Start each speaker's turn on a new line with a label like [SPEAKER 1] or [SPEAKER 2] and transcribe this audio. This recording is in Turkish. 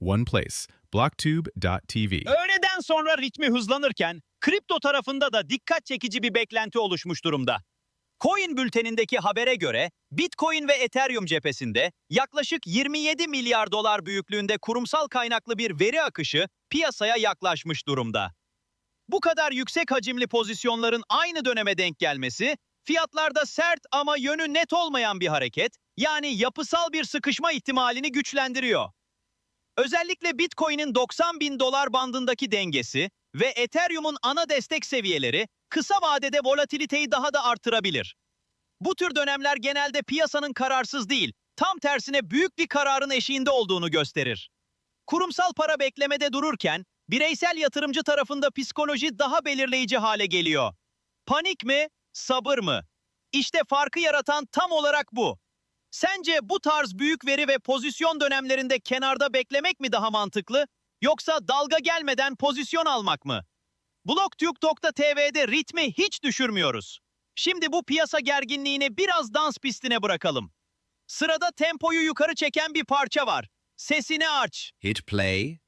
[SPEAKER 1] one place. Blocktube.tv.
[SPEAKER 2] Öğleden sonra ritmi hızlanırken kripto tarafında da dikkat çekici bir beklenti oluşmuş durumda. Coin bültenindeki habere göre Bitcoin ve Ethereum cephesinde yaklaşık 27 milyar dolar büyüklüğünde kurumsal kaynaklı bir veri akışı piyasaya yaklaşmış durumda. Bu kadar yüksek hacimli pozisyonların aynı döneme denk gelmesi, fiyatlarda sert ama yönü net olmayan bir hareket, yani yapısal bir sıkışma ihtimalini güçlendiriyor. Özellikle Bitcoin'in 90 bin dolar bandındaki dengesi ve Ethereum'un ana destek seviyeleri kısa vadede volatiliteyi daha da artırabilir. Bu tür dönemler genelde piyasanın kararsız değil, tam tersine büyük bir kararın eşiğinde olduğunu gösterir. Kurumsal para beklemede dururken, bireysel yatırımcı tarafında psikoloji daha belirleyici hale geliyor. Panik mi, sabır mı? İşte farkı yaratan tam olarak bu. Sence bu tarz büyük veri ve pozisyon dönemlerinde kenarda beklemek mi daha mantıklı, yoksa dalga gelmeden pozisyon almak mı? Blogtürk.tv'de ritmi hiç düşürmüyoruz. Şimdi bu piyasa gerginliğini biraz dans pistine bırakalım. Sırada tempoyu yukarı çeken bir parça var. Sesini aç.
[SPEAKER 3] Hit play.